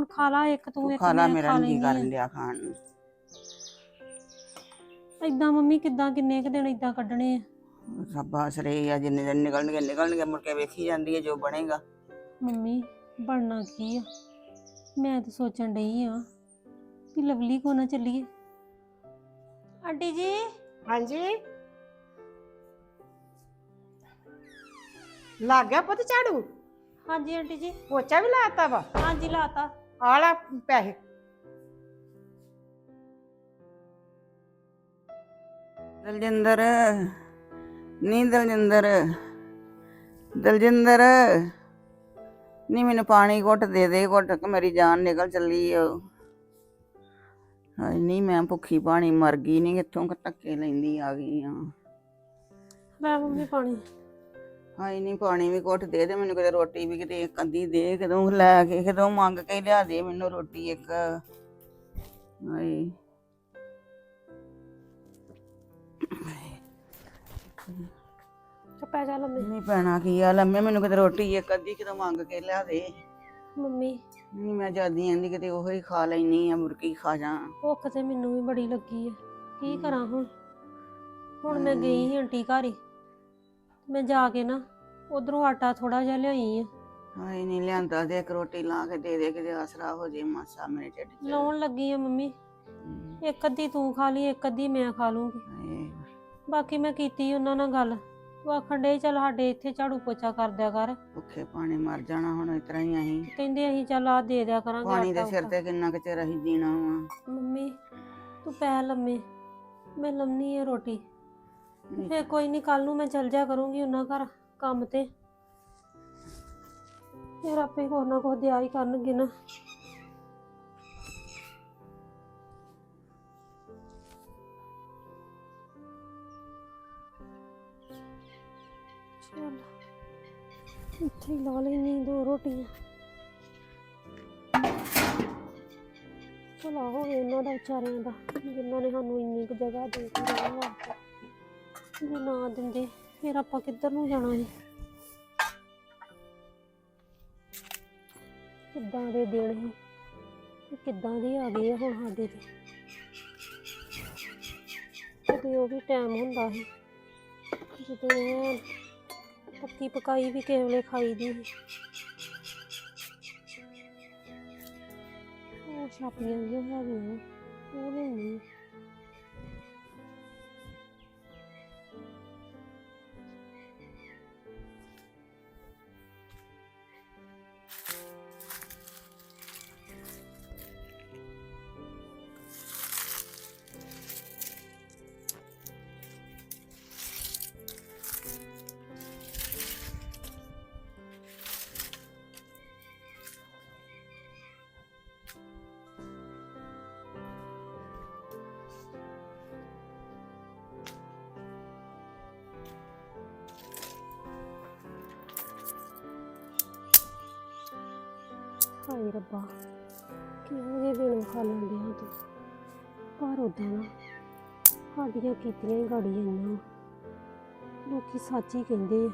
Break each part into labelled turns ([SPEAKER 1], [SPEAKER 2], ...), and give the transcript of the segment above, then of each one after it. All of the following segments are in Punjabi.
[SPEAKER 1] ਹੁਣ ਖਾ ਲਾ ਇੱਕ ਤੂੰ ਇੱਕ
[SPEAKER 2] ਖਾ ਲਾ ਮੇਰਾ ਨਹੀਂ ਕਰਨ। ਲਿਆ ਖਾਣ ਨੂੰ।
[SPEAKER 1] ਏਦਾਂ ਮੰਮੀ ਕਿੱਦਾਂ ਕਿੰਨੇ ਕੁ ਦਿਨ ਏਦਾਂ ਕੱਢਣੇ ਆ?
[SPEAKER 2] ਰੱਬ ਆਸਰੇ ਆ ਜਿੰਨੇ ਦਿਨ ਨਿਕਲਣਗੇ ਨਿਕਲਣਗੇ ਮੁੜ ਕੇ ਵੇਖੀ ਜਾਂਦੀ ਹੈ ਜੋ ਬਣੇਗਾ।
[SPEAKER 1] ਮੰਮੀ ਬਣਨਾ ਕੀ ਆ? ਮੈਂ ਤਾਂ ਸੋਚਣ ਡਈ ਆ ਕਿ ਲਵਲੀ ਕੋ ਨਾ ਚੱਲੀਏ। ਆਂਟੀ ਜੀ?
[SPEAKER 3] ਹਾਂਜੀ? ਲੱਗ ਗਿਆ ਪੁੱਤ ਝਾੜੂ?
[SPEAKER 1] ਹਾਂਜੀ ਆਂਟੀ ਜੀ।
[SPEAKER 3] ਪੋਚਾ ਵੀ ਲਾਤਾ ਵਾ?
[SPEAKER 1] ਹਾਂਜੀ ਲਾਤਾ।
[SPEAKER 3] ਆ ਲੈ ਪੈਸੇ।
[SPEAKER 2] ਦਲਜਿੰਦਰ ਨੀ ਦਲਜਿੰਦਰ ਦਲਜਿੰਦਰ ਨੀ ਮੈਨੂੰ ਪਾਣੀ ਘੁੱਟ ਦੇ ਦੇ ਘੁੱਟ ਕੇ ਮੇਰੀ ਜਾਨ ਨਿਕਲ ਚੱਲੀ ਓ ਹਾਏ ਨਹੀਂ ਮੈਂ ਭੁੱਖੀ ਪਾਣੀ ਮਰ ਗਈ ਨਹੀਂ ਕਿੱਥੋਂ ਕੁ ਧੱਕੇ ਲੈਂਦੀ ਆ ਗਈ ਆ।
[SPEAKER 1] ਲੈ ਮੰਮੀ ਪਾਣੀ।
[SPEAKER 2] ਹਾਏ ਨਹੀਂ ਪਾਣੀ ਵੀ ਘੁੱਟ ਦੇ ਦੇ ਮੈਨੂੰ ਕਿਤੇ ਰੋਟੀ ਵੀ ਕਿਤੇ ਇੱਕ ਅੱਧੀ ਦੇ ਕਦੋਂ ਲੈ ਕੇ ਕਦੋਂ ਮੰਗ ਕੇ ਲਿਆ ਦੇ ਮੈਨੂੰ ਰੋਟੀ ਇੱਕ। ਹਾਏ
[SPEAKER 1] ਚੱਪਾ ਜਾ ਲੰਮੇ।
[SPEAKER 2] ਨਹੀਂ ਪੈਣਾ ਕੀ ਆ? ਲੰਮੇ ਮੈਨੂੰ ਕਿਤੇ ਰੋਟੀ ਇੱਕ ਅੱਧੀ ਕਿਤੇ ਮੰਗ ਕੇ ਲਿਆ ਦੇ।
[SPEAKER 1] ਮੰਮੀ।
[SPEAKER 2] ਨਹੀਂ ਮੈਂ ਜਾਂਦੀ ਆਂਦੀ ਕਿਤੇ ਉਹੋ ਹੀ ਖਾ ਲੈਣੀ ਆ ਮੁਰਕੀ ਖਾ ਜਾ।
[SPEAKER 1] ਭੁੱਖ ਤੇ ਮੈਨੂੰ ਵੀ ਬੜੀ ਲੱਗੀ ਆ। ਕੀ ਕਰਾਂ ਹੁਣ? ਹੁਣ ਮੈਂ ਗਈ ਸੀ ਆਂਟੀ ਘਰ ਹੀ। ਮੈਂ ਜਾ ਕੇ ਨਾ ਉਧਰੋਂ ਆਟਾ ਥੋੜਾ ਜਿਹਾ ਲਿਆਈ ਆ।
[SPEAKER 2] ਹਾਏ ਨਹੀਂ ਲਿਆਂਦਾ ਦੇ ਇੱਕ ਰੋਟੀ ਲਾ ਕੇ ਦੇ ਦੇ ਕਿਤੇ ਆਸਰਾ ਹੋ ਜੇ ਮਾਸਾ ਮੇਰੇ ਢਿੱਡ 'ਚ।
[SPEAKER 1] ਲਾਉਣ ਲੱਗੀ ਆ ਮੰਮੀ।
[SPEAKER 2] ਹਮ,
[SPEAKER 1] ਇੱਕ ਅੱਧੀ ਤੂੰ ਖਾ ਲਈ ਇੱਕ ਅੱਧੀ ਮੈਂ ਖਾ ਲੂੰਗੀ।
[SPEAKER 2] ਹਾਏ,
[SPEAKER 1] ਬਾਕੀ ਮੈਂ ਕੀਤੀ ਉਹਨਾਂ ਨਾਲ ਗੱਲ। ਉਹ ਆਖਣ ਡੇ ਚੱਲ ਸਾਡੇ ਇੱਥੇ ਝਾੜੂ ਪੋਚਾ ਕਰ ਦਿਆ ਕਰ।
[SPEAKER 2] ਭੁੱਖੇ ਪਾਣੀ ਮਰ ਜਾਣਾ ਹੁਣ ਇਸ ਤਰ੍ਹਾਂ ਹੀ ਅਸੀਂ।
[SPEAKER 1] ਕਹਿੰਦੇ ਅਸੀਂ ਚੱਲ ਆ ਦੇ ਦਿਆ ਕਰਾਂਗੇ
[SPEAKER 2] ਪਾਣੀ ਦੇ
[SPEAKER 1] ਆਟਾ
[SPEAKER 2] ਸਿਰ। ਤੇ ਕਿੰਨਾ ਕੁ ਚਿਰ ਅਸੀਂ ਜੀਣਾ ਵਾ।
[SPEAKER 1] ਮੰਮੀ ਤੂੰ ਪੈ ਲੰਮੇ। ਮੈਂ ਲੰਮੀ ਆ ਰੋਟੀ। ਫੇਰ ਕੋਈ ਨਹੀਂ ਕੱਲ ਨੂੰ ਮੈਂ ਚਲ ਜਾ ਕਰੂੰਗੀ ਉਹਨਾਂ ਘਰ ਕੰਮ ਤੇ। ਫੇਰ ਆਪੇ ਕੋਈ ਨਾ ਕੋਈ ਦਿਆ ਹੀ ਕਰਨਗੇ ਨਾ। ਚੱਲ, ਇੱਥੇ ਹੀ ਲਾ ਲੈਣੀ ਦੋ ਰੋਟੀਆਂ। ਭਲਾ ਹੋਵੇ ਇਹਨਾਂ ਦਾ ਵਿਚਾਰਿਆਂ ਦਾ, ਜਿਨ੍ਹਾਂ ਨੇ ਸਾਨੂੰ ਇੰਨੀ ਕੁ ਜਗ੍ਹਾ ਦੇ ਕੇ ਰਹਿਣ ਵਾਸਤੇ ਜੇ ਨਾ ਦਿੰਦੇ? ਫਿਰ ਆਪਾਂ ਕਿੱਧਰ ਨੂੰ ਜਾਣਾ ਸੀ? ਕਿੱਦਾਂ ਦੇ ਦਿਨ ਸੀ? ਤੇ ਕਿੱਦਾਂ ਦੇ ਆ ਗਏ ਆ ਹੁਣ ਸਾਡੇ ਤੇ? ਕਦੇ ਉਹ ਵੀ ਟਾਈਮ ਹੁੰਦਾ ਸੀ। ਜਦੋਂ ਐਨ ਪੱਕੀ ਪਕਾਈ ਵੀ ਕਿਸੇ ਵੇਲੇ ਖਾਈ ਦੀ ਸੀ। ਉਹ ਛਾਪੀਆਂ ਜਿਹੀਆਂ ਹੈਗੀਆਂ, ਉਹ ਲੈਣੀ ਹਾਏ ਰੱਬਾ, ਕਿਹੋ ਜਿਹੇ ਦਿਨ ਖਾ ਲੈਂਦਿਆਂ ਤੂੰ। ਪਰ ਉਦਾਂ ਨਾ, ਸਾਡੀਆਂ ਕੀਤੀਆਂ ਹੀ ਗਾੜੀ ਆਈਆਂ ਲੋਕੀ ਸੱਚ ਹੀ ਕਹਿੰਦੇ ਆ,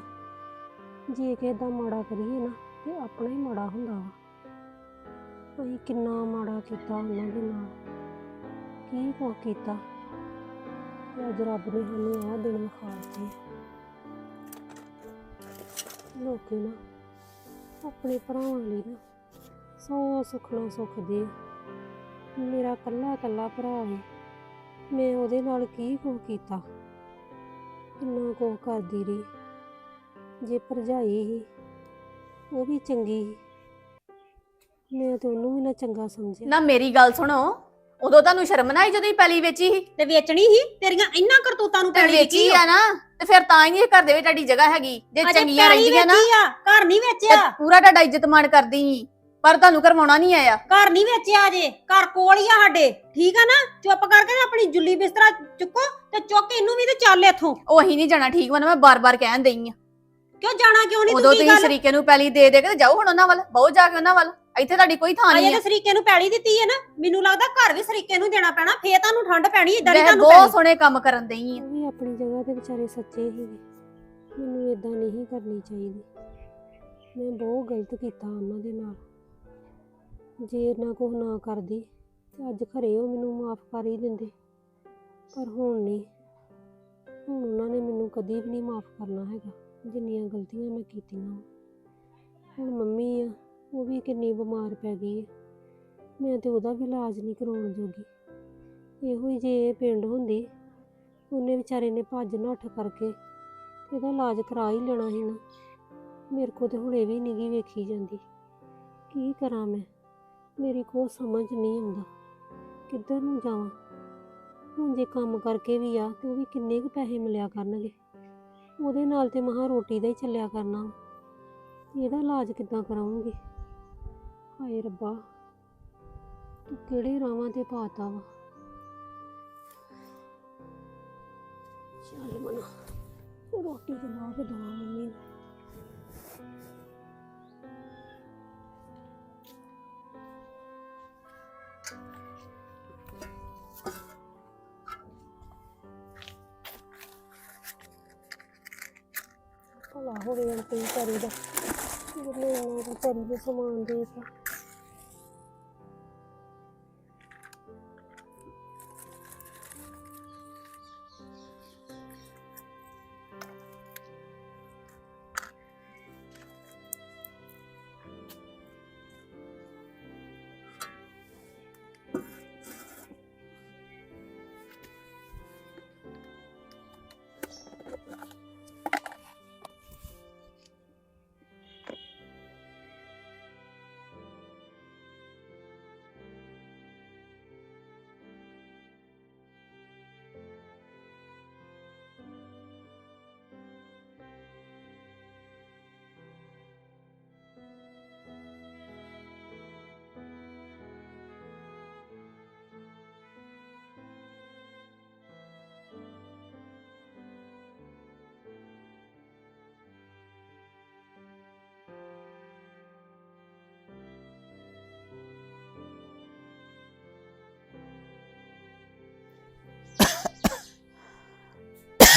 [SPEAKER 1] ਜੇ ਕਿਸੇ ਦਾ ਮਾੜਾ ਕਰੀਏ ਨਾ, ਤੇ ਆਪਣਾ ਹੀ ਮਾੜਾ ਹੁੰਦਾ ਵਾ। ਅਸੀਂ ਕਿੰਨਾ ਮਾੜਾ ਕੀਤਾ ਉਹਨਾਂ ਦੇ ਨਾਲ, ਕੀ ਕੋ ਕੀਤਾ। ਤੇ ਅੱਜ ਰੱਬ ਨੇ ਸਾਨੂੰ ਆਹ ਦਿਨ ਵਿਖਾ ਦਿੱਤੇ ਲੋਕੀ ਨਾ, ਆਪਣੇ ਭਰਾਵਾਂ ਲਈ ਨਾ ਸੌ ਸੁਖਣਾ ਸੁਖ ਦੇ। ਮੇਰਾ ਕੱਲਾ ਕੱਲਾ ਭਰਾ ਹੈ ਮੈਂ ਉਹਦੇ ਨਾਲ ਕੀ ਕੁਝ ਕੀਤਾ? ਕਿੰਨਾ ਕੁਝ ਕਰਦੀ ਰਹੀ। ਜੇ ਭਰਜਾਈ ਸੀ ਉਹ ਵੀ ਚੰਗੀ ਸੀ। ਮੈਂ ਤੇ ਉਹਨੂੰ ਵੀ ਨਾ ਚੰਗਾ ਸਮਝਿਆ।
[SPEAKER 4] ਨਾ ਮੇਰੀ ਗੱਲ ਸੁਣੋ। ਉਦੋਂ ਤੁਹਾਨੂੰ ਸ਼ਰਮ ਨਾ ਆਈ ਜਦੋਂ ਹੀ ਪੈਲੀ ਵੇਚੀ ਸੀ?
[SPEAKER 5] ਤੇ ਵੇਚਣੀ ਹੀ ਤੇਰੀਆਂ ਇੰਨਾ ਕਰਤੂਤਾਂ ਨੂੰ
[SPEAKER 4] ਤੇ ਵੇਚੀ ਆ। ਨਾ ਤੇ ਫਿਰ ਤਾਂ ਹੀ ਇਹ ਘਰ ਦੇ ਵਿੱਚ ਤੁਹਾਡੀ ਜਗ੍ਹਾ ਹੈਗੀ। ਜੇ ਚੰਗੀਆਂ ਰਹਿੰਦੀਆਂ ਨਾ
[SPEAKER 5] ਘਰ ਨਹੀਂ
[SPEAKER 4] ਤੇ
[SPEAKER 5] ਵੇਚਿਆ
[SPEAKER 4] ਪੂਰਾ ਤੁਹਾਡਾ ਇੱਜ਼ਤ ਮਾਣ ਕਰਦੀ ਸੀ। ਪਰ ਤੁਹਾਨੂੰ ਕਰਵਾਉਣਾ ਨਹੀਂ ਆਇਆ।
[SPEAKER 5] ਘਰ ਨਹੀਂ ਵੇਚਿਆ ਅਜੇ। ਘਰ ਕੋਲ ਹੀ ਆ ਸਾਡੇ। ਠੀਕ ਆ ਨਾ? ਚੁੱਪ ਕਰਕੇ ਤੇ ਆਪਣੀ ਜੁੱਲੀ ਬਿਸਤਰਾ ਚੁੱਕੋ ਤੇ ਚੁੱਕ ਕੇ ਇਹਨੂੰ ਵੀ ਤੇ ਚੱਲ ਇੱਥੋਂ।
[SPEAKER 4] ਉਹ ਅਸੀਂ ਨਹੀਂ ਜਾਣਾ ਠੀਕ ਵਾ ਨਾ ਮੈਂ ਬਾਰ-ਬਾਰ ਕਹਿਣ ਦਈ ਆ।
[SPEAKER 5] ਕਿਉਂ ਜਾਣਾ ਕਿਉਂ ਨਹੀਂ
[SPEAKER 4] ਉਦੋਂ ਤੁਸੀਂ
[SPEAKER 5] ਗੱਲ?
[SPEAKER 4] ਸਰੀਕੇ ਨੂੰ ਪੈਲੀ ਦੇ ਦੇ ਕੇ ਤੇ ਜਾਓ ਹੁਣ ਉਹਨਾਂ ਵੱਲ ਬਹੁਤ ਜਾ ਕੇ ਉਹਨਾਂ ਵੱਲ। ਇੱਥੇ ਤੁਹਾਡੀ ਕੋਈ ਥਾਂ ਨਹੀਂ
[SPEAKER 5] ਤੇ
[SPEAKER 4] ਹੈ
[SPEAKER 5] ਸਰੀਕੇ ਨੂੰ ਪੈਲੀ ਦਿੱਤੀ ਹੈ ਨਾ। ਮੈਨੂੰ ਲੱਗਦਾ ਘਰ ਵੀ ਸਰੀਕੇ ਨੂੰ ਦੇਣਾ ਪੈਣਾ ਫੇਰ ਤੁਹਾਨੂੰ ਠੰਡ ਪੈਣੀ ਇਦਾਂ ਨਹੀਂ
[SPEAKER 4] ਮੈਂ
[SPEAKER 5] ਤੁਹਾਨੂੰ
[SPEAKER 4] ਬਹੁਤ ਸੋਹਣੇ ਕੰਮ ਕਰਨ ਦਈ ਆ।
[SPEAKER 1] ਵੀ ਆਪਣੀ ਜਗ੍ਹਾ ਤੇ ਵਿਚਾਰੇ ਸੱਚੇ ਸੀਗੇ ਮੈਨੂੰ ਇਦਾਂ ਨਹੀਂ ਕਰਨੀ ਚਾਹੀਦੀ। ਮੈਂ ਬਹੁਤ ਗਲਤ ਕੀਤਾ ਉਹਨਾਂ ਦੇ ਨਾਲ। ਜੇ ਨਾ ਕੁਛ ਨਾ ਕਰਦੀ ਤੇ ਅੱਜ ਘਰੇ ਉਹ ਮੈਨੂੰ ਮਾਫ ਕਰ ਹੀ ਦਿੰਦੇ। ਪਰ ਹੁਣ ਨਹੀਂ। ਹੁਣ ਉਹਨਾਂ ਨੇ ਮੈਨੂੰ ਕਦੀ ਵੀ ਨਹੀਂ ਮਾਫ ਕਰਨਾ ਹੈਗਾ, ਜਿੰਨੀਆਂ ਗਲਤੀਆਂ ਮੈਂ ਕੀਤੀਆਂ। ਹੁਣ ਮੰਮੀ ਆ, ਉਹ ਵੀ ਕਿੰਨੀ ਬਿਮਾਰ ਪੈ ਗਈ ਹੈ ਮੈਂ ਤੇ ਉਹਦਾ ਵੀ ਇਲਾਜ ਨਹੀਂ ਕਰਾਉਣ ਜੋਗੀ। ਇਹੋ ਹੀ ਜੇ ਇਹ ਪਿੰਡ ਹੁੰਦੀ, ਉਹਨੇ ਵਿਚਾਰੇ ਨੇ ਭੱਜ ਨੱਠ ਕਰਕੇ ਇਹਦਾ ਇਲਾਜ ਕਰਾ ਹੀ ਲੈਣਾ ਸੀ ਨਾ। ਮੇਰੇ ਕੋ ਤੇ ਹੁਣ ਇਹ ਵੀ ਨਹੀਂ ਗੀ ਵੇਖੀ ਜਾਂਦੀ। ਕੀ ਕਰਾਂ ਮੈਂ? ਮੇਰੀ ਕੋਲ ਸਮਝ ਨਹੀਂ ਆਉਂਦਾ। ਕਿੱਧਰ ਨੂੰ ਜਾਵਾਂ? ਹੁਣ ਜੇ ਕੰਮ ਕਰਕੇ ਵੀ ਆ, ਤੇ ਉਹ ਵੀ ਕਿੰਨੇ ਕੁ ਪੈਸੇ ਮਿਲਿਆ ਕਰਨਗੇ? ਉਹਦੇ ਨਾਲ ਤੇ ਮਹਾ ਰੋਟੀ ਦਾ ਹੀ ਚੱਲਿਆ ਕਰਨਾ। ਵਾ। ਇਹਦਾ ਇਲਾਜ ਕਿੱਦਾਂ ਕਰਾਉਂਗੀ? ਹਾਏ ਰੱਬਾ, ਤੂੰ ਕਿਹੜੇ ਰਾਵਾਂ ਤੇ ਪਾਤਾ ਵਾ? ਚੱਲ ਮਨਾ ਰੋਟੀ ਤੇ ਕੇ ਦਵਾ ਮੰਮੀ ਨੂੰ। ਆਹੋ ਹੋਵੇ ਅੰਤੇ ਕਰੀ ਦਾ ਜਿਹਨੇ ਇਹਨਾਂ ਦਾ ਕਰੀ ਦੇ ਸਮਾਨ ਦੇ ਤਾ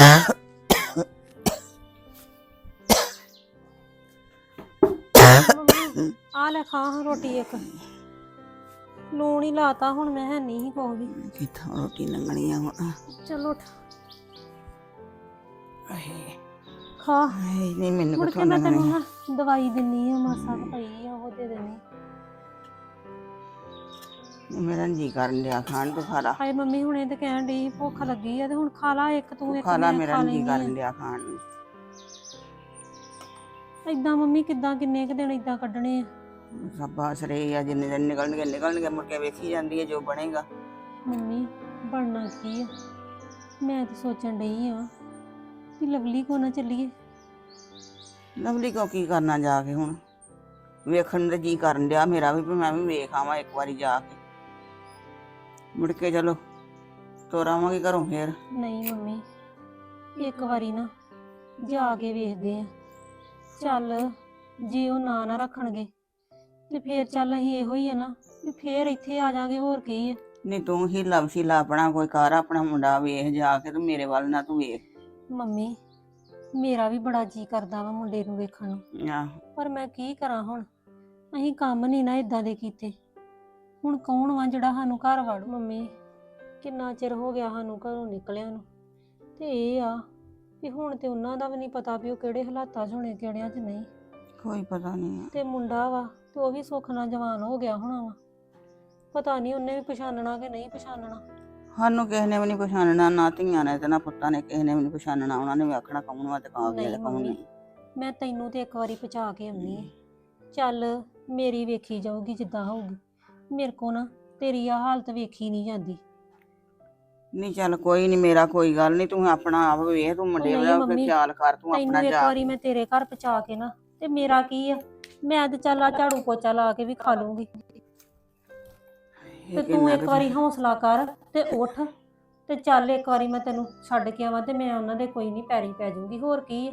[SPEAKER 1] ਮੰਮੀ ਆ ਲੈ ਖਾ ਹਾਂ ਰੋਟੀ ਇੱਕ। ਲੂਣ ਹੀ ਲਾਤਾ ਹੁਣ ਮੈਂ ਹੈ ਨਹੀਂ ਕੋਈ ਵੀ।
[SPEAKER 2] ਕਿੱਥੋਂ ਰੋਟੀ ਲੰਗਣੀ ਆ ਹੁਣ?
[SPEAKER 1] ਚਲੋ ਉੱਠ।
[SPEAKER 2] ਆਏ।
[SPEAKER 1] ਖਾ।
[SPEAKER 2] ਹਾਏ, ਨਹੀਂ ਮੈਨੂੰ
[SPEAKER 1] ਮੁੜ
[SPEAKER 2] ਕਿੱਥੋਂ
[SPEAKER 1] ਕੇ ਮੈਂ ਤੈਨੂੰ
[SPEAKER 2] ਲੰਗਣੀ
[SPEAKER 1] ਨਾ ਦਵਾਈ ਦਿੰਨੀ ਆ ਮਾਸਾ ਕੁ ਪਈ ਆ ਉਹ ਦੇ ਦੇਣੀ
[SPEAKER 2] ਮੇਰਾ ਜੀ ਕਰਨ ਡਿਆ ਖਾਣ ਤੋਂ ਖਾਲਾ
[SPEAKER 1] ਹਾਏ ਮੰਮੀ ਹੁਣੇ ਤੇ ਕਹਿਣ ਡਈ ਭੁੱਖ ਲੱਗੀ ਆ ਤੇ ਹੁਣ ਖਾ ਲਾ ਇੱਕ ਤੂੰ ਇੱਕ
[SPEAKER 2] ਖਾਲਾ
[SPEAKER 1] ਮੈਂ
[SPEAKER 2] ਮੇਰਾ
[SPEAKER 1] ਖਾ
[SPEAKER 2] ਜੀ
[SPEAKER 1] ਲੈਂਦੀ
[SPEAKER 2] ਕਰਨ ਡਿਆ ਖਾਣ। ਨੂੰ
[SPEAKER 1] ਮੰਮੀ ਕਿੱਦਾਂ ਕਿੰਨੇ ਕੁ ਦਿਨ ਏਦਾਂ ਕੱਢਣੇ ਆ?
[SPEAKER 2] ਸਭਾਸ ਰਹੀ ਆ ਜਿੰਨੇ ਦਿਨ ਨਿਕਲਣਗੇ ਨਿਕਲਣਗੇ ਮੁੜ ਕੇ ਵੇਖੀ ਜਾਂਦੀ ਹੈ ਜੋ ਬਣੇਗਾ।
[SPEAKER 1] ਮੰਮੀ ਬਣਨਾ ਕੀ ਆ? ਮੈਂ ਤਾਂ ਸੋਚਣ ਡਈ ਆ ਕਿ ਲਵਲੀ ਕੋ ਨਾ ਚੱਲੀਏ।
[SPEAKER 2] ਲਵਲੀ ਕੋ ਕੀ ਕਰਨਾ ਜਾ ਕੇ ਹੁਣ? ਵੇਖਣ ਦਾ ਜੀ ਕਰਨ ਡਿਆ ਮੇਰਾ ਵੀ ਵੀ ਮੈਂ ਵੀ ਵੇਖ ਆਵਾਂ ਇੱਕ ਵਾਰੀ ਜਾ ਕੇ। ਮੁੜ ਕੇ ਚਲੋ ਤੋਰਾਵਾਂਗੇ ਘਰੋਂ ਫੇਰ।
[SPEAKER 1] ਨਹੀਂ ਮੰਮੀ ਇੱਕ ਵਾਰੀ ਨਾ ਜਾ ਕੇ ਵੇਖਦੇ ਆ। ਚੱਲ ਜੇ ਉਹ ਨਾ ਨਾ ਰੱਖਣਗੇ ਤੇ ਫੇਰ ਚੱਲ ਅਸੀਂ ਇਹੋ ਹੀ ਆ ਨਾ ਵੀ ਫੇਰ ਇੱਥੇ ਆ ਜਾਾਂਗੇ ਹੋਰ ਕੀ ਆ।
[SPEAKER 2] ਨਹੀਂ ਤੂੰ ਹੀ ਲਵਸ਼ੀਲਾ ਆਪਣਾ ਕੋਈ ਕਰ ਆਪਣਾ ਮੁੰਡਾ ਵੇਖ ਜਾ ਕੇ ਤੂੰ ਮੇਰੇ ਵੱਲ ਨਾ ਤੂੰ ਵੇਖ।
[SPEAKER 1] ਮੰਮੀ ਮੇਰਾ ਵੀ ਬੜਾ ਜੀ ਕਰਦਾ ਵਾ ਮੁੰਡੇ ਨੂੰ ਵੇਖਣ ਨੂੰ।
[SPEAKER 2] ਆਹ।
[SPEAKER 1] ਪਰ ਮੈਂ ਕੀ ਕਰਾਂ ਹੁਣ? ਅਸੀਂ ਕੰਮ ਨਹੀਂ ਨਾ ਇਦਾਂ ਦੇ ਕੀਤੇ। ਹੁਣ ਕੌਣ ਵਾ ਜਿਹੜਾ ਸਾਨੂੰ ਘਰ ਵੜ? ਮੰਮੀ ਕਿੰਨਾ ਚਿਰ ਹੋ ਗਿਆ ਸਾਨੂੰ ਘਰੋਂ ਨਿਕਲਿਆ ਨੂੰ? ਤੇ ਇਹ ਆ ਵੀ ਹੁਣ ਤੇ ਉਹਨਾਂ ਦਾ ਵੀ ਨਹੀਂ ਪਤਾ ਵੀ ਉਹ ਕਿਹੜੇ ਹਾਲਾਤਾਂ 'ਚ ਹੋਣੇ ਕਿਹੜਿਆਂ 'ਚ ਨਹੀਂ।
[SPEAKER 2] ਕੋਈ ਪਤਾ ਨਹੀਂ
[SPEAKER 1] ਤੇ ਮੁੰਡਾ ਵਾ ਤੇ ਉਹ ਵੀ ਸੁੱਖ ਨਾਲ ਜਵਾਨ ਹੋ ਗਿਆ ਹੋਣਾ ਵਾ। ਪਤਾ ਨਹੀਂ ਉਹਨੇ ਵੀ ਪਛਾਣਨਾ ਕਿ ਨਹੀਂ ਪਛਾਣਨਾ
[SPEAKER 2] ਸਾਨੂੰ ਕਿਸੇ ਨੇ ਵੀ ਨਹੀਂ ਪਛਾਣਨਾ ਨਾ ਧੀਆਂ ਨੇ ਤੇ ਨਾ ਪੁੱਤਾਂ ਨੇ ਕਿਸੇ ਨੇ ਵੀ ਨਹੀਂ ਪਛਾਣਨਾ ਉਹਨਾਂ ਨੇ ਵੀ ਆਖਣਾ ਕੌਣ ਵਾ ਤੇ ਕੌਣ
[SPEAKER 1] ਨਹੀਂ
[SPEAKER 2] ਗਿਆ ਕੌਣ
[SPEAKER 1] ਮੰਮੀ।
[SPEAKER 2] ਨਹੀਂ।
[SPEAKER 1] ਮੈਂ ਤੈਨੂੰ ਤੇ ਇੱਕ ਵਾਰੀ ਪਹੁੰਚਾ ਕੇ ਆਉਣੀ ਹੈ। ਚੱਲ ਮੇਰੀ ਵੇਖੀ ਜਾਊਗੀ ਜਿੱਦਾਂ ਹੋਊਗੀ। ਮੇਰੇ ਕੋ ਨਾ ਤੇਰੀ ਆ ਹਾਲਤ ਵੇਖੀ ਨਹੀਂ ਜਾਂਦੀ।
[SPEAKER 2] ਨਹੀਂ ਚੱਲ ਕੋਈ ਨਹੀਂ ਮੇਰਾ ਕੋਈ ਗੱਲ ਨਹੀਂ ਤੂੰ ਆਪਣਾ ਆਪ ਵੇਖ ਤੂੰ ਮੁੰਡੇ
[SPEAKER 1] ਨਹੀਂ
[SPEAKER 2] ਦਾ
[SPEAKER 1] ਮੰਮੀ,
[SPEAKER 2] ਖਿਆਲ ਕਰ ਤੂੰ
[SPEAKER 1] ਤੈਨੂੰ
[SPEAKER 2] ਆਪਣਾ
[SPEAKER 1] ਇੱਕ
[SPEAKER 2] ਜਾ।
[SPEAKER 1] ਵਾਰੀ ਮੈਂ ਤੇਰੇ ਘਰ ਪਹੁੰਚਾ ਕੇ ਨਾ ਤੇ ਮੇਰਾ ਕੀ ਆ? ਮੈਂ ਤੇ ਚੱਲ ਆ ਝਾੜੂ ਪੋਚਾ ਲਾ ਕੇ ਵੀ ਖਾ ਲੂੰਗੀ ਤੇ ਤੂੰ ਇੱਕ ਵਾਰੀ ਹੌਸਲਾ ਕਰ ਤੇ ਉੱਠ ਤੇ ਚੱਲ ਇੱਕ ਵਾਰੀ ਮੈਂ ਤੈਨੂੰ ਛੱਡ ਕੇ ਆਵਾਂ ਤੇ ਮੈਂ ਉਹਨਾਂ ਦੇ ਕੋਈ ਨਹੀਂ ਪੈਰੀ ਪੈ ਜਾਊਂਗੀ ਹੋਰ ਕੀ ਆ?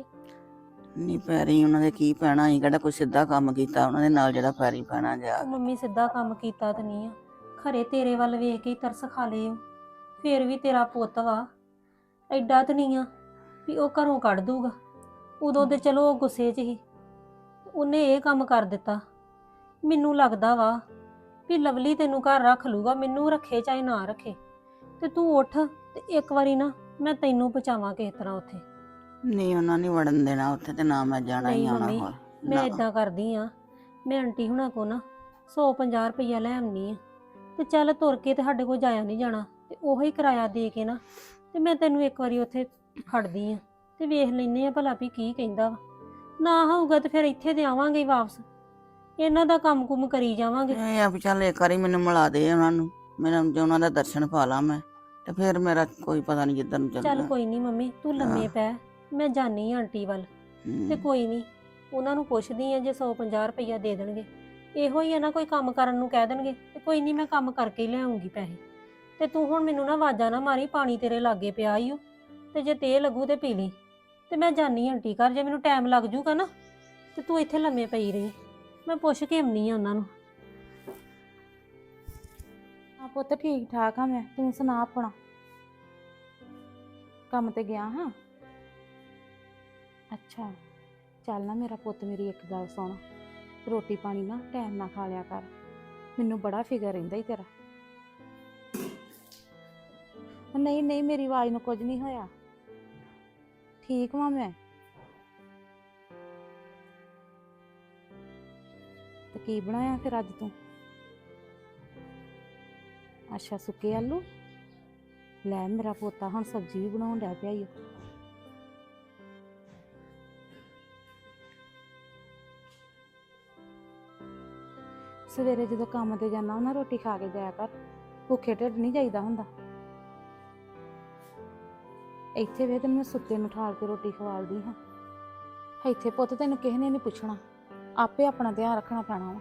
[SPEAKER 2] ਨਹੀਂ ਪੈਰੀ ਉਹਨਾਂ ਦੇ ਕੀ ਪੈਣਾ ਸੀ ਕਿਹੜਾ ਕੋਈ ਸਿੱਧਾ ਕੰਮ ਕੀਤਾ, ਉਹਨਾਂ ਦੇ ਨਾਲ ਜਿਹੜਾ ਪੈਰੀ ਪੈਣਾ ਜਾ
[SPEAKER 1] ਮੰਮੀ ਸਿੱਧਾ ਕੰਮ ਕੀਤਾ ਤੇ ਨਹੀਂ ਆ। ਖਰੇ ਤੇਰੇ ਵੱਲ ਵੇਖ ਕੇ ਹੀ ਤਰਸ ਖਾ ਲਿਓ ਫੇਰ ਵੀ ਤੇਰਾ ਪੁੱਤ ਵਾ। ਐਡਾ ਤਾਂ ਨਹੀਂ ਆ ਵੀ ਉਹ ਘਰੋਂ ਕੱਢ ਦੂਗਾ ਉਦੋਂ ਤੇ ਚਲੋ ਉਹ ਗੁੱਸੇ 'ਚ ਹੀ ਉਹਨੇ ਇਹ ਕੰਮ ਕਰ ਦਿੱਤਾ। ਮੈਨੂੰ ਲੱਗਦਾ ਵਾ ਵੀ ਲਵਲੀ ਤੈਨੂੰ ਘਰ ਰੱਖ ਲੂਗਾ ਮੈਨੂੰ ਰੱਖੇ ਚਾਹੇ ਨਾ ਰੱਖੇ। ਤੇ ਤੂੰ ਉੱਠ ਤੇ ਇੱਕ ਵਾਰੀ ਨਾ ਮੈਂ ਤੈਨੂੰ ਪਹੁੰਚਾਵਾਂ ਕਿਸ ਤਰ੍ਹਾਂ ਉੱਥੇ।
[SPEAKER 2] ਨਹੀਂ ਉਹਨਾਂ ਨੇ ਵੜਨ ਦੇਣਾ ਉੱਥੇ ਤੇ ਨਾ ਮੈਂ ਜਾਣਾ ਹੀ
[SPEAKER 1] ਨਹੀਂ
[SPEAKER 2] ਆਉਣਾ
[SPEAKER 1] ਮੰਮੀ,
[SPEAKER 2] ਹੋਰ।
[SPEAKER 1] ਮੈਂ
[SPEAKER 2] ਨਾ।
[SPEAKER 1] ਇਦਾਂ ਕਰਦੀ ਆ। ਮੈਂ ਆਂਟੀ ਹੁਣਾਂ ਕੋ ਨਾ 150 ਰੁਪਈਆ ਲੈ ਆਉਣੀ ਆ। ਤੇ ਚੱਲ ਤੁਰ ਕੇ ਤੇ ਸਾਡੇ ਕੋਲ ਜਾਇਆ ਨਹੀਂ ਜਾਣਾ। ਤੇ ਉਹੋ ਹੀ ਕਿਰਾਇਆ ਦੇ ਕੇ ਨਾ ਤੇ ਮੈਂ ਤੈਨੂੰ ਇੱਕ ਵਾਰੀ ਉੱਥੇ ਖੜਦੀ ਆ। ਤੇ ਵੇਖ ਲੈਨੇ ਆ ਭਲਾ ਵੀ ਕੀ ਕਹਿੰਦਾ ਵਾ। ਨਾ ਹੋਊਗਾ ਤੇ ਫਿਰ ਇੱਥੇ ਤੇ ਆਵਾਂਗੇ ਹੀ ਵਾਪਸ। ਇਹਨਾਂ ਦਾ ਕੰਮ ਕੁਮ ਕਰੀ ਜਾਵਾਂਗੇ।
[SPEAKER 2] ਇਹ ਆ ਵੀ ਚੱਲ ਇੱਕ ਵਾਰੀ ਮੈਨੂੰ ਮਿਲਾ ਦੇ ਉਹਨਾਂ ਨੂੰ। ਮੇਰਾ ਜੇ ਉਹਨਾਂ ਦਾ ਦਰਸ਼ਨ ਪਾ ਲਾਂ ਮੈਂ ਤੇ ਫਿਰ ਮੇਰਾ ਕੋਈ ਪਤਾ ਨਹੀਂ ਜਿੱਦਾਂ ਨੂੰ
[SPEAKER 1] ਚੱਲ ਕੋਈ ਨਹੀਂ ਮੰਮੀ ਤੂੰ ਲੰਮੇ
[SPEAKER 2] ਹਾਂ।
[SPEAKER 1] ਪੈ। ਮੈਂ ਜਾਨੀ ਆਂ ਆਂਟੀ ਵੱਲ।
[SPEAKER 2] ਹੂੰ।
[SPEAKER 1] ਤੇ ਕੋਈ ਨਹੀਂ ਉਹਨਾਂ ਨੂੰ ਪੁੱਛਦੀ ਆ ਜੇ 150 ਰੁਪਈਆ ਦੇ ਦੇਣਗੇ। ਇਹੋ ਹੀ ਆ ਨਾ ਕੋਈ ਕੰਮ ਕਰਨ ਨੂੰ ਕਹਿ ਦੇਣਗੇ ਤੇ ਕੋਈ ਨਹੀਂ ਮੈਂ ਕੰਮ ਕਰਕੇ ਹੀ ਲਿਆਉਂਗੀ ਪੈਸੇ। ਤੇ ਤੂੰ ਹੁਣ ਮੈਨੂੰ ਨਾ ਆਵਾਜ਼ਾਂ ਨਾ ਮਾਰੀ ਪਾਣੀ ਤੇਰੇ ਲਾਗੇ ਪਿਆ ਈ ਓ ਤੇ ਜੇ ਤੇ ਲੱਗੂ ਤੇ ਪੀ ਲਈ। ਤੇ ਮੈਂ ਜਾਨੀ ਆਂ ਆਂਟੀ ਘਰ ਜੇ ਮੈਨੂੰ ਟਾਈਮ ਲੱਗ ਜੂਗਾ ਨਾ ਤੇ ਤੂੰ ਇੱਥੇ ਲੰਮੇ ਪਈ ਰਹੀ। ਮੈਂ ਪੁੱਛ ਕੇ ਆਉਣੀ ਆ ਉਹਨਾਂ ਨੂੰ।
[SPEAKER 6] ਹਾਂ ਪੁੱਤ ਠੀਕ ਠਾਕ ਆ ਮੈਂ ਤੂੰ ਸੁਣਾ ਆਪਣਾ। ਕੰਮ ਤੇ ਗਿਆ ਹਾਂ? ਅੱਛਾ, ਚੱਲ ਨਾ ਮੇਰਾ ਪੁੱਤ ਮੇਰੀ ਇੱਕ ਗੱਲ ਸੁਣ। ਰੋਟੀ ਪਾਣੀ ਨਾ ਟਾਈਮ ਨਾਲ ਖਾ ਲਿਆ ਕਰ। ਮੈਨੂੰ ਬੜਾ ਫਿਕਰ ਰਹਿੰਦਾ ਹੀ ਤੇਰਾ। ਨਹੀਂ ਨਹੀਂ, ਮੇਰੀ ਆਵਾਜ਼ ਨੂੰ ਕੁਝ ਨਹੀਂ ਹੋਇਆ। ਠੀਕ ਵਾਂ ਮੈਂ। ਤੇ ਕੀ ਬਣਾਇਆ ਫਿਰ ਅੱਜ ਤੂੰ? ਅੱਛਾ, ਸੁੱਕੇ ਆਲੂ? ਲੈ ਮੇਰਾ ਪੋਤਾ ਹੁਣ ਸਬਜ਼ੀ ਵੀ ਬਣਾਉਣ ਡਿਆ ਪਿਆ ਈ ਓ। ਸਵੇਰੇ ਜਦੋਂ ਕੰਮ ਤੇ ਜਾਣਾ ਉਹਨਾਂ ਰੋਟੀ ਖਾ ਕੇ ਜਾਇਆ ਕਰ। ਭੁੱਖੇ ਢਿੱਡ ਨਹੀਂ ਜਾਈਦਾ ਹੁੰਦਾ। ਇੱਥੇ ਵੇ ਤੈਨੂੰ ਮੈਂ ਸੁੱਤੇ ਨੂੰ ਠਾਲ ਕੇ ਰੋਟੀ ਖਵਾਲਦੀ ਹਾਂ। ਇੱਥੇ ਪੁੱਤ ਤੈਨੂੰ ਕਿਸੇ ਨੇ ਨਹੀਂ ਪੁੱਛਣਾ। ਆਪੇ ਆਪਣਾ ਧਿਆਨ ਰੱਖਣਾ ਪੈਣਾ ਵਾ।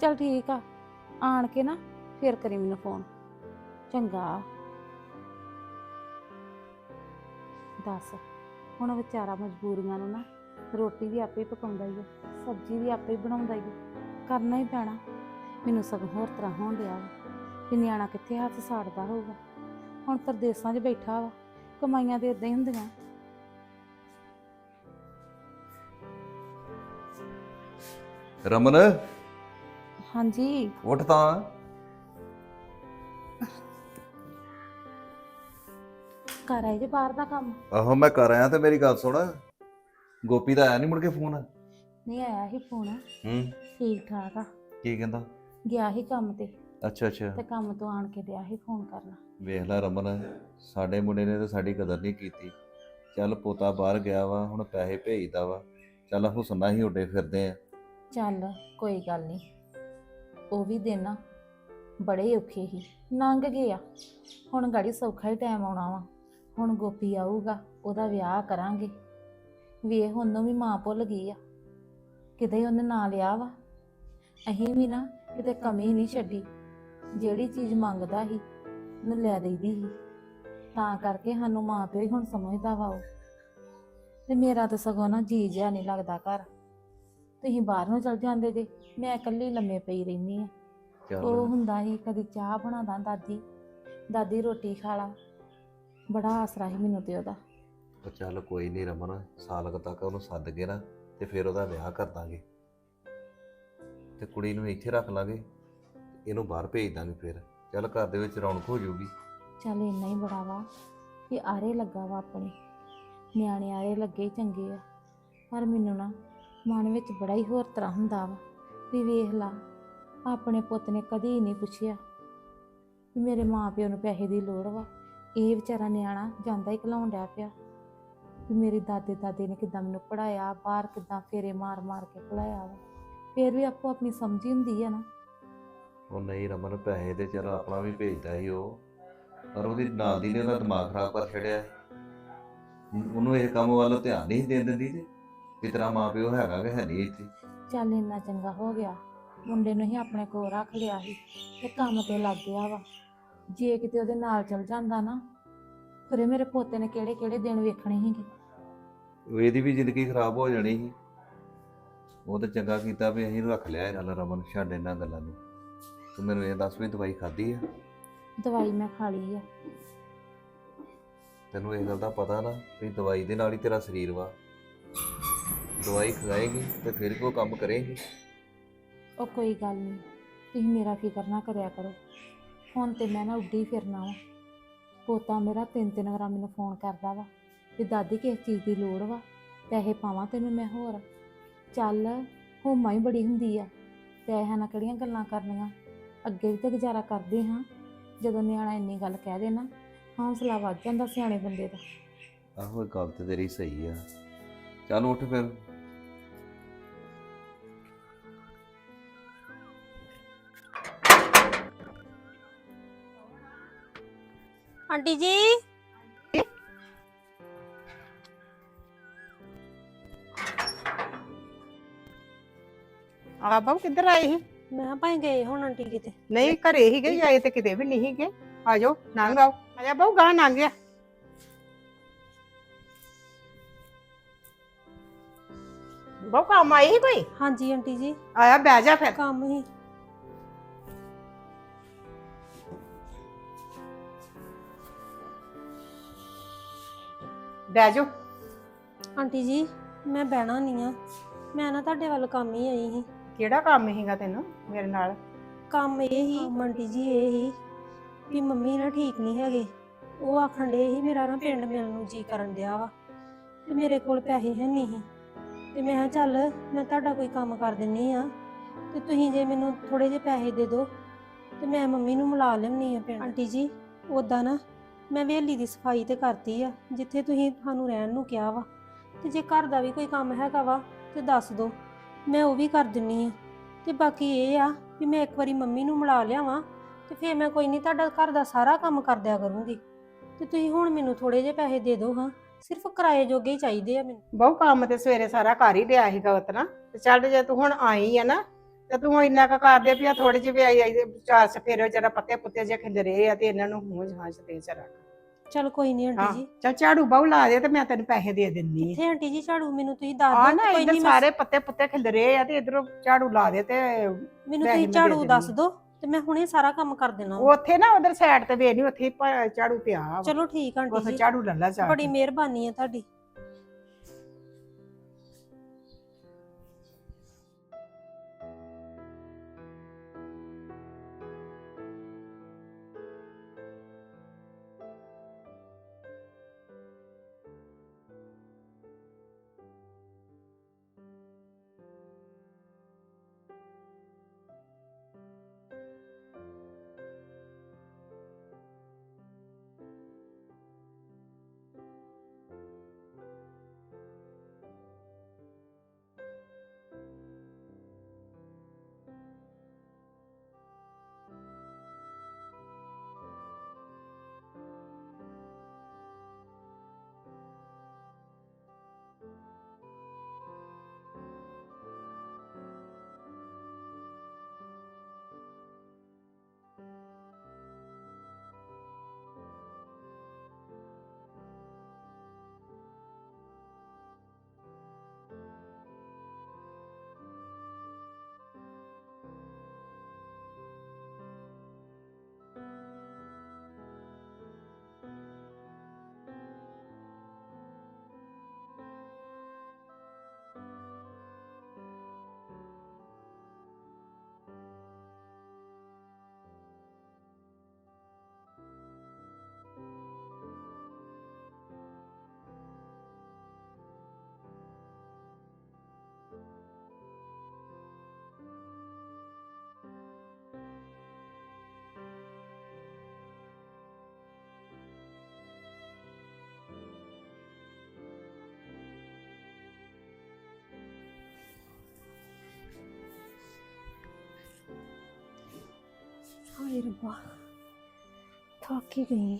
[SPEAKER 6] ਚਲ ਠੀਕ ਆ, ਆਣ ਕੇ ਨਾ ਫੇਰ ਕਰੀ ਮੈਨੂੰ ਫੋਨ। ਚੰਗਾ। ਦੱਸ, ਹੁਣ ਵਿਚਾਰਾ ਮਜਬੂਰੀਆਂ ਨੂੰ ਨਾ ਰੋਟੀ ਵੀ ਆਪੇ ਪਕਾਉਂਦਾ ਹੀ ਆ ਸਬਜ਼ੀ ਵੀ ਆਪੇ ਬਣਾਉਂਦਾ ਹੀ ਆ ਕਰਨਾ ਹੀ ਪੈਣਾ। ਮੈਨੂੰ ਸਗੋਂ ਹੋਰ ਤਰ੍ਹਾਂ ਹੋਣ ਡਿਆ ਵਾ ਵੀ ਨਿਆਣਾ ਕਿੱਥੇ ਹੱਥ ਸਾੜਦਾ ਹੋਊਗਾ। ਹੁਣ ਪਰਦੇਸਾਂ 'ਚ ਬੈਠਾ ਵਾ ਕਮਾਈਆਂ ਤੇ ਇਦਾਂ ਹੀ ਹੁੰਦੀਆਂ।
[SPEAKER 7] ਰਮਨ?
[SPEAKER 6] ਹਾਂਜੀ।
[SPEAKER 7] ਉੱਠ ਤਾਂ।
[SPEAKER 6] ਘਰ ਆਏ ਜੇ ਬਾਹਰ ਦਾ ਕੰਮ?
[SPEAKER 7] ਆਹੋ ਮੈਂ ਕਰ ਆਇਆ ਤੇ ਮੇਰੀ ਗੱਲ ਸੁਣ। ਗੋਪੀ ਦਾ ਆਇਆ ਨਹੀਂ ਮੁੜ ਕੇ ਫੋਨ?
[SPEAKER 6] ਨਹੀਂ ਆਇਆ ਹੀ ਫੋਨ।
[SPEAKER 7] ਹੂੰ।
[SPEAKER 6] ਠੀਕ ਠਾਕ ਆ।
[SPEAKER 7] ਕੀ ਕਹਿੰਦਾ?
[SPEAKER 6] ਗਿਆ ਹੀ ਕੰਮ ਤੇ।
[SPEAKER 7] ਅੱਛਾ ਅੱਛਾ।
[SPEAKER 6] ਤੇ ਕੰਮ ਤੋਂ ਆਣ ਕੇ ਡਿਆ ਹੀ ਫੋਨ ਕਰਨਾ।
[SPEAKER 7] ਵੇਖ ਲੈ ਰਮਨ ਸਾਡੇ ਮੁੰਡੇ ਨੇ ਤਾਂ ਸਾਡੀ ਕਦਰ ਨਹੀਂ ਕੀਤੀ। ਚੱਲ ਪੋਤਾ ਬਾਹਰ ਗਿਆ ਵਾ ਹੁਣ ਪੈਸੇ ਭੇਜਦਾ ਵਾ। ਚੱਲ ਹੁਸਨਾ ਹੀ ਉੱਡੇ ਫਿਰਦੇ ਆ।
[SPEAKER 6] ਚੱਲ ਕੋਈ ਗੱਲ ਨਹੀਂ ਉਹ ਵੀ ਦਿਨ ਨਾ ਬੜੇ ਔਖੇ ਹੀ ਲੰਘ ਗਏ ਆ। ਹੁਣ ਗਾੜੀ ਸੌਖਾ ਹੀ ਟਾਈਮ ਆਉਣਾ ਵਾ। ਹੁਣ ਗੋਪੀ ਆਊਗਾ ਉਹਦਾ ਵਿਆਹ ਕਰਾਂਗੇ। ਵੇਖ ਉਹਨੂੰ ਵੀ ਮਾਂ ਭੁੱਲ ਗਈ ਆ। ਕਿਤੇ ਉਹਨੇ ਨਾਂ ਲਿਆ ਵਾ। ਅਹੀਂ ਵੀ ਨਾ ਕਿਤੇ ਕਮੀ ਨਹੀਂ ਛੱਡੀ। ਜਿਹੜੀ ਚੀਜ਼ ਮੰਗਦਾ ਸੀ ਉਹਨੂੰ ਲੈ ਦੇਈਦੀ ਸੀ। ਤਾਂ ਕਰਕੇ ਸਾਨੂੰ ਮਾਂ ਪਿਓ ਹੀ ਹੁਣ ਸਮਝਦਾ ਵਾ ਉਹ। ਤੇ ਮੇਰਾ ਤਾਂ ਸਗੋਂ ਨਾ ਜੀ ਜਿਹਾ ਨਹੀਂ ਲੱਗਦਾ ਘਰ। ਤੁਸੀਂ ਬਾਹਰ ਨੂੰ ਚਲ ਜਾਂਦੇ ਜੇ ਮੈਂ ਇਕੱਲੀ ਲੰਮੇ ਪਈ ਰਹਿੰਦੀ ਆ। ਉਹ ਹੁੰਦਾ ਸੀ ਕਦੀ ਚਾਹ ਬਣਾਦਾ ਦਾਦੀ। ਦਾਦੀ ਰੋਟੀ ਖਾ ਲਾ। ਬੜਾ ਆਸਰਾ ਸੀ ਮੈਨੂੰ ਤੇ ਉਹਦਾ।
[SPEAKER 7] ਉਹ ਚੱਲ ਕੋਈ ਨਹੀਂ ਰਮਨ, ਸਾਲ ਕੁ ਤੱਕ ਉਹਨੂੰ ਸੱਦ ਕੇ ਨਾ ਤੇ ਫਿਰ ਉਹਦਾ ਵਿਆਹ ਕਰ ਦਾਂਗੇ। ਤੇ ਕੁੜੀ ਨੂੰ ਇੱਥੇ ਰੱਖ ਲਾਂਗੇ, ਇਹਨੂੰ ਬਾਹਰ ਭੇਜ ਦਾਂਗੇ ਫਿਰ। ਚੱਲ ਘਰ ਦੇ ਵਿੱਚ ਰੌਣਕ ਹੋ ਜਾਊਗੀ।
[SPEAKER 6] ਚੱਲ ਇੰਨਾ ਹੀ ਬੜਾ ਵਾ ਕਿ ਆਰੇ ਲੱਗਾ ਵਾ ਆਪਣੇ। ਨਿਆਣੇ ਆਰੇ ਲੱਗੇ ਹੀ ਚੰਗੇ ਆ। ਪਰ ਮੈਨੂੰ ਨਾ ਮਨ ਵਿੱਚ ਬੜਾ ਹੀ ਹੋਰ ਤਰ੍ਹਾਂ ਹੁੰਦਾ ਵਾ ਵੀ ਵੇਖ ਲਾ, ਆਪਣੇ ਪੁੱਤ ਨੇ ਕਦੀ ਨਹੀਂ ਪੁੱਛਿਆ ਵੀ ਮੇਰੇ ਮਾਪਿਓ ਨੂੰ ਪੈਸੇ ਦੀ ਲੋੜ ਵਾ। ਇਹ ਵਿਚਾਰਾ ਨਿਆਣਾ ਜਾਂਦਾ ਹੀ ਘਲਾਉਣ ਡਿਆ ਪਿਆ। ਵੀ ਮੇਰੇ ਦਾਦੇ ਦਾਦੇ ਨੇ ਕਿਦਾਂ ਮੈਨੂੰ ਪੜਾਇਆ ਬਾਹਰ ਕਿਦਾਂ ਫੇਰੇ ਮਾਰ ਮਾਰ ਕੇ ਪੜਾਇਆ ਵਾ। ਫੇਰ ਵੀ ਆਪੋ ਆਪਣੀ ਸਮਝੀ ਹੁੰਦੀ ਆ ਨਾ।
[SPEAKER 7] ਉਹ ਨਹੀਂ ਰਮਨ ਪੈਸੇ ਤੇ ਚਲ ਆਪਣਾ ਵੀ ਭੇਜਦਾ ਸੀ ਉਹ। ਪਰ ਉਹਦੀ ਨਾਲ ਦੀ ਨੇ ਉਹਦਾ ਦਿਮਾਗ ਖਰਾਬ ਕਰ ਛੜਿਆ ਉਹਨੂੰ ਇਹ ਕੰਮ ਵੱਲ ਧਿਆਨ ਨਹੀਂ ਦੇਣ ਦਿੰਦੀ ਤੇ ਕਿ ਤੇਰਾ ਮਾਂ ਪਿਓ ਹੈਗਾ ਕਿ ਹੈ ਨਹੀਂ ਇੱਥੇ।
[SPEAKER 6] ਚੱਲ ਇੰਨਾ ਚੰਗਾ ਹੋ ਗਿਆ। ਮੁੰਡੇ ਨੂੰ ਹੀ ਆਪਣੇ ਕੋਲ ਰੱਖ ਲਿਆ ਸੀ ਤੇ ਕੰਮ ਤੇ ਲੱਗ ਗਿਆ ਵਾ। ਜੇ ਕਿਤੇ ਉਹਦੇ ਨਾਲ ਚਲ ਜਾਂਦਾ ਨਾ ਫਿਰ ਮੇਰੇ ਪੋਤੇ ਨੇ ਕਿਹੜੇ ਕਿਹੜੇ ਦਿਨ ਵੇਖਣੇ ਸੀਗੇ?
[SPEAKER 7] ਉਹ ਇਹਦੀ ਵੀ ਜ਼ਿੰਦਗੀ ਖਰਾਬ ਹੋ ਜਾਣੀ ਸੀ। ਉਹ ਤਾਂ ਚੰਗਾ ਕੀਤਾ ਵੀ ਅਸੀਂ ਰੱਖ ਲਿਆ ਇਹ ਗੱਲ ਰਮਨ ਛੱਡ ਇਹਨਾਂ ਗੱਲਾਂ ਨੂੰ। ਤੂੰ ਮੈਨੂੰ ਇਹ ਦੱਸ ਵੀ ਦਵਾਈ ਖਾਧੀ ਆ?
[SPEAKER 6] ਦਵਾਈ ਮੈਂ ਖਾ ਲਈ ਆ।
[SPEAKER 7] ਤੈਨੂੰ ਇਹ ਗੱਲ ਦਾ ਪਤਾ ਨਾ ਵੀ ਦਵਾਈ ਦੇ ਨਾਲ ਹੀ ਤੇਰਾ ਸਰੀਰ ਵਾ। ਦਵਾਈ ਖਾਏਗੀ ਤੇ ਫਿਰ ਕੋਈ ਕੰਮ ਕਰੇਗੀ।
[SPEAKER 6] ਉਹ ਕੋਈ ਗੱਲ ਨਹੀਂ ਤੁਸੀਂ ਮੇਰਾ ਫਿਕਰ ਨਾ ਕਰਿਆ ਕਰੋ। ਹੁਣ ਤੇ ਮੈਂ ਨਾ ਉੱਡੀ ਫਿਰਨਾ ਵਾ। ਪੋਤਾ ਮੇਰਾ ਤਿੰਨ ਤਿੰਨ ਵਾਰ ਮੈਨੂੰ ਫੋਨ ਕਰਦਾ ਵਾ ਵੀ ਦਾਦੀ ਕਿਸ ਚੀਜ਼ ਦੀ ਲੋੜ ਵਾ? ਪੈਸੇ ਪਾਵਾਂ ਤੈਨੂੰ ਮੈਂ ਹੋਰ? ਚੱਲ, ਹੋਮਾ ਹੀ ਬੜੀ ਹੁੰਦੀ ਆ। ਪੈਸਿਆਂ ਨਾਲ ਕਿਹੜੀਆਂ ਗੱਲਾਂ ਕਰਨੀਆਂ? ਅੱਗੇ ਵੀ ਤਾਂ ਗੁਜ਼ਾਰਾ ਕਰਦੇ ਹਾਂ। ਜਦੋਂ ਨਿਆਣਾ ਇੰਨੀ ਗੱਲ ਕਹਿ ਦੇ ਨਾ, ਹੌਸਲਾ ਵੱਧ ਜਾਂਦਾ ਸਿਆਣੇ ਬੰਦੇ ਦਾ।
[SPEAKER 7] ਆਹੋ, ਇਹ ਗੱਲ ਤੇ ਤੇਰੀ ਸਹੀ ਆ। ਚੱਲ ਉੱਠ ਫਿਰ।
[SPEAKER 5] ਆਂਟੀ ਜੀ
[SPEAKER 3] ਆ ਬਾਬੂ ਕਿੱਧਰ ਆਏ ਸੀ
[SPEAKER 1] ਮੈਂ ਕਿਹਾ ਭਾਈ ਗਏ ਹੁਣ ਆਂਟੀ ਕਿਤੇ
[SPEAKER 3] ਨਹੀਂ ਘਰੇ ਹੀ ਗਏ ਆਏ ਤੇ ਕਿਤੇ ਵੀ ਨਹੀਂ ਗਏ ਆ ਜਾਓ ਲੰਘ ਆਓ ਆ ਜਾ ਬਾਬੂ ਗਾਂ ਲੰਘ ਗਿਆ ਬਾਬੂ ਕੰਮ ਆਈ ਸੀ ਕੋਈ
[SPEAKER 1] ਹਾਂਜੀ ਆਂਟੀ ਜੀ
[SPEAKER 3] ਆਇਆ ਬਹਿ ਜਾ ਫਿਰ
[SPEAKER 1] ਕੰਮ ਹੀ
[SPEAKER 3] ਬਹਿ ਜਾਓ।
[SPEAKER 1] ਆਂਟੀ ਜੀ ਮੈਂ ਬਹਿਣਾ ਨਹੀਂ ਆ। ਮੈਂ ਨਾ ਤੁਹਾਡੇ ਵੱਲ ਕੰਮ ਹੀ ਆਈ ਸੀ।
[SPEAKER 3] ਕਿਹੜਾ ਕੰਮ ਸੀਗਾ ਤੈਨੂੰ ਮੇਰੇ ਨਾਲ?
[SPEAKER 1] ਕੰਮ ਇਹ ਹੀ ਆਂਟੀ ਜੀ ਇਹ ਹੀ ਵੀ ਮੰਮੀ ਨਾ ਠੀਕ ਨਹੀਂ ਹੈਗੇ। ਉਹ ਆਖਣ ਦੇ ਸੀ ਮੇਰਾ ਨਾ ਪਿੰਡ ਮਿਲਣ ਨੂੰ ਜੀ ਕਰਨ ਡਿਆ ਵਾ ਤੇ ਮੇਰੇ ਕੋਲ ਪੈਸੇ ਹੈ ਨਹੀਂ ਸੀ। ਤੇ ਮੈਂ ਕਿਹਾ ਚੱਲ ਮੈਂ ਤੁਹਾਡਾ ਕੋਈ ਕੰਮ ਕਰ ਦਿੰਨੀ ਆ। ਤੇ ਤੁਸੀਂ ਜੇ ਮੈਨੂੰ ਥੋੜੇ ਜਿਹੇ ਪੈਸੇ ਦੇ ਦਿਓ ਤੇ ਮੈਂ ਮੰਮੀ ਨੂੰ ਮਿਲਾ ਲੈਣੀ ਆ ਪਿੰਡ। ਆਂਟੀ ਜੀ ਉਦਾਂ ਨਾ ਮੈਂ ਵੇਲੀ ਦੀ ਸਫ਼ਾਈ ਤੇ ਕਰਤੀ ਆ, ਜਿੱਥੇ ਤੁਸੀਂ ਸਾਨੂੰ ਰਹਿਣ ਨੂੰ ਕਿਹਾ ਵਾ। ਤੇ ਜੇ ਘਰ ਦਾ ਵੀ ਕੋਈ ਕੰਮ ਹੈਗਾ ਵਾ, ਤੇ ਦੱਸ ਦਿਓ ਮੈਂ ਉਹ ਵੀ ਕਰ ਦਿੰਨੀ ਆ। ਤੇ ਬਾਕੀ ਇਹ ਆ ਵੀ ਮੈਂ ਇੱਕ ਵਾਰੀ ਮੰਮੀ ਨੂੰ ਮਿਲਾ ਲਿਆਵਾਂ, ਤੇ ਫੇਰ ਮੈਂ ਕੋਈ ਨਹੀਂ ਤੁਹਾਡਾ ਘਰ ਦਾ ਸਾਰਾ ਕੰਮ ਕਰ ਦਿਆ ਕਰੂੰਗੀ। ਤੇ ਤੁਸੀਂ ਹੁਣ ਮੈਨੂੰ ਥੋੜੇ ਜਿਹੇ ਪੈਸੇ ਦੇ ਦਿਓ ਹਾਂ, ਸਿਰਫ ਕਿਰਾਏ ਜੋਗੇ ਹੀ ਚਾਹੀਦੇ ਆ ਮੈਨੂੰ।
[SPEAKER 3] ਬਹੁ ਕੰਮ ਤੇ ਸਵੇਰੇ ਸਾਰਾ ਕਰ ਹੀ ਲਿਆ ਸੀਗਾ ਉਤਨਾ ਤੇ ਚੱਲ ਜੇ ਤੂੰ ਹੁਣ ਆਈ ਆ ਨਾ ਤੇ ਤੂੰ ਇੰਨਾ ਕੁ ਕਰ ਦੇ ਵੀ ਆ ਥੋੜੇ ਜਿਹੇ ਵੀ ਆਈ ਆਈ ਚਾਰ ਸਫੇਰੇ ਜਰਾ ਪੱਤੇ ਪੁੱਤੇ ਜੇ ਖਿਲਰੇ ਆ ਤੇ ਇਹਨਾਂ ਨੂੰ ਮੂੰਹ ਜਾਂਚ ਤੇ ਚਰਾ
[SPEAKER 1] ਚਲ ਕੋਈ ਨਹੀਂ ਆਂਟੀ ਜੀ।
[SPEAKER 3] ਚੱਲ ਝਾੜੂ ਬਾਹੂ ਲਾ ਦੇ ਤੇ ਮੈਂ ਤੈਨੂੰ ਪੈਸੇ ਦੇ ਦਿੰਨੀ ਆ।
[SPEAKER 1] ਆਂਟੀ ਜੀ ਝਾੜੂ? ਮੈਨੂੰ ਤੁਸੀਂ ਦੱਸ
[SPEAKER 3] ਆ
[SPEAKER 1] ਦਿਓ ਕੋਈ
[SPEAKER 3] ਇੱਧਰ
[SPEAKER 1] ਨਹੀਂ
[SPEAKER 3] ਸਾਰੇ ਪੱਤੇ ਪੁੱਤੇ ਖਿਲਰੇ ਆ ਤੇ ਇਧਰੋਂ ਝਾੜੂ ਲਾ ਦੇ ਤੇ
[SPEAKER 1] ਮੈਨੂੰ
[SPEAKER 3] ਪੈਸੇ
[SPEAKER 1] ਤੁਸੀਂ
[SPEAKER 3] ਮੈਂ ਦੇ
[SPEAKER 1] ਝਾੜੂ ਦੱਸ
[SPEAKER 3] ਆ।
[SPEAKER 1] ਦਿਓ ਤੇ ਮੈਂ ਹੁਣੇ ਸਾਰਾ ਕੰਮ ਕਰ ਦੇਣਾ। ਵਾ।
[SPEAKER 3] ਉੱਥੇ ਨਾ ਉਧਰ ਸਾਈਡ ਤੇ ਵੇਖ ਨਹੀਂ ਉੱਥੇ ਭ- ਝਾੜੂ ਪਿਆ ਵਾ।
[SPEAKER 1] ਚਲੋ ਠੀਕ ਆਂਟੀ
[SPEAKER 3] ਉੱਥੇ
[SPEAKER 1] ਜੀ।
[SPEAKER 3] ਝਾੜੂ ਲੱਲਾ ਜਾ
[SPEAKER 1] ਬੜੀ। ਮਿਹਰਬਾਨੀ ਹੈ ਤੁਹਾਡੀ। ਹਾਏ ਰੱਬਾ ਥੱਕ ਹੀ ਗਈ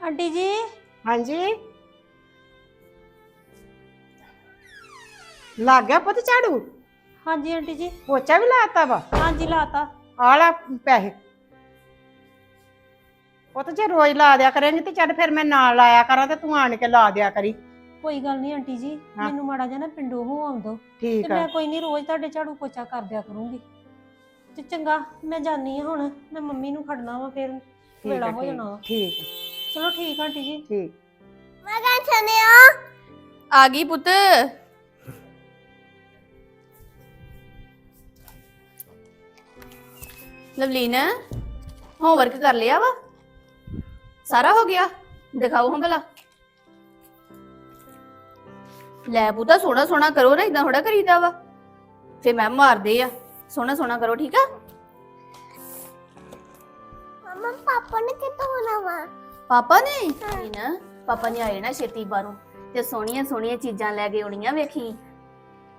[SPEAKER 1] ਆਂਟੀ ਜੀ?
[SPEAKER 3] ਹਾਂਜੀ? ਲੱਗ ਗਿਆ ਪੁੱਤ ਝਾੜੂ?
[SPEAKER 1] ਹਾਂਜੀ ਆਂਟੀ ਜੀ।
[SPEAKER 3] ਪੋਚਾ ਵੀ ਲਾਤਾ ਵਾ?
[SPEAKER 1] ਹਾਂਜੀ ਲਾਤਾ।
[SPEAKER 3] ਆਲਾ ਪੈਸੇ। ਪੁੱਤ ਜੇ ਰੋਜ਼ ਲਾ ਦਿਆ ਕਰੇਂਗੀ ਤੇ ਚੱਲ ਫਿਰ ਮੈਂ ਨਾਲ ਲਾਇਆ ਕਰਾਂ ਤੇ ਤੂੰ ਆਣ ਕੇ ਲਾ ਦਿਆ ਕਰੀ।
[SPEAKER 1] ਕੋਈ ਗੱਲ ਨਹੀਂ ਆਂਟੀ ਜੀ
[SPEAKER 3] ਹਾਂ।
[SPEAKER 1] ਮੈਨੂੰ ਮਾੜਾ ਜਿਹਾ ਨਾ ਪਿੰਡੋਂ ਹੋ ਆਉਂਦੋ ਤੇ
[SPEAKER 3] ਠੀਕ ਆ
[SPEAKER 1] ਮੈਂ ਕੋਈ ਨਹੀਂ ਰੋਜ਼ ਤੁਹਾਡੇ ਝਾੜੂ ਪੋਚਾ ਕਰ ਦਿਆ ਕਰੂੰਗੀ। ਤੇ ਚੰਗਾ ਮੈਂ ਜਾਨੀ ਆ ਹੁਣ ਮੈਂ ਮੰਮੀ ਨੂੰ ਖੜਨਾ ਵਾ ਫਿਰ
[SPEAKER 3] ਠੀਕ
[SPEAKER 1] ਵੇਲਾ
[SPEAKER 3] ਆ,
[SPEAKER 1] ਹੋ
[SPEAKER 3] ਠੀਕ,
[SPEAKER 1] ਜਾਣਾ ਵਾ।
[SPEAKER 3] ਠੀਕ ਆ,
[SPEAKER 1] ਚਲੋ ਠੀਕ ਆ ਆਂਟੀ ਜੀ।
[SPEAKER 3] ਠੀਕ।
[SPEAKER 4] ਆ। ਗਈ ਪੁੱਤ। ਲਵਲੀਨ ਹੋਮਵਰਕ ਕਰ ਲਿਆ ਵਾ? ਸਾਰਾ ਹੋ ਗਿਆ? ਦਿਖਾਓ ਹਾਂ ਭਲਾ। ਲੈ ਪੁੱਤਾ ਸੋਹਣਾ ਸੋਹਣਾ ਕਰੋ ਨਾ ਇਦਾਂ ਥੋੜਾ ਕਰੀਦਾ ਵਾ। ਫੇ ਮੈਮ ਮਾਰਦੇ ਆ। ਸੋਹਣਾ ਸੋਹਣਾ ਕਰੋ ਠੀਕ ਆ?
[SPEAKER 8] ਮਮਾ ਪਾਪਾ ਨੇ ਕਿੱਥੋਂ ਹੋਣਾ ਵਾ।
[SPEAKER 4] ਪਾਪਾ ਨੇ? ਨਹੀਂ ਨਾ ਪਾਪਾ ਨੇ ਆਏ ਨਾ ਛੇਤੀ ਬਾਹਰੋਂ ਤੇ ਸੋਹਣੀਆਂ ਸੋਹਣੀਆਂ ਚੀਜ਼ਾਂ ਲੈ ਕੇ ਆਉਣੀਆਂ ਵੇਖੀ।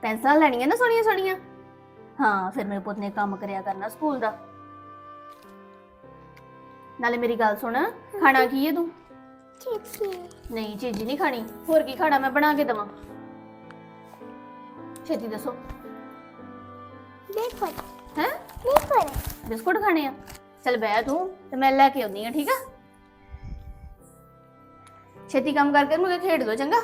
[SPEAKER 4] ਪੈਨਸਲਾਂ ਲੈਣੀਆਂ ਨਾ ਸੋਹਣੀਆਂ ਸੋਹਣੀਆਂ? ਹਾਂ ਫਿਰ ਮੇਰੇ ਪੁੱਤ ਨੇ ਕੰਮ ਕਰਿਆ ਕਰਨਾ ਸਕੂਲ ਦਾ। ਨਾਲੇ ਮੇਰੀ ਗੱਲ ਸੁਣ ਖਾਣਾ ਕੀ ਹੈ ਤੂੰ?
[SPEAKER 8] ਚਿਪਸੀ
[SPEAKER 4] ਨਹੀਂ ਚੀਜ਼ ਨਹੀਂ ਖਾਣੀ। ਹੋਰ ਕੀ ਖਾਣਾ ਮੈਂ ਬਣਾ ਕੇ ਦਵਾਂ? ਛੇਤੀ ਦੱਸੋ।
[SPEAKER 8] ਦੇਖੋ
[SPEAKER 4] ਹੈ?
[SPEAKER 8] ਦੇਖੋ
[SPEAKER 4] ਬਿਸਕੁਟ ਖਾਣੇ ਆ। ਚਲ ਬੈ ਤੂੰ ਤੇ ਮੈਂ ਲੈ ਕੇ ਆਉਣੀ ਆ ਠੀਕ ਆ? ਛੇਤੀ ਕੰਮ ਕਰਕੇ ਮੁझे ਖੇਡ ਦੋ ਚੰਗਾ?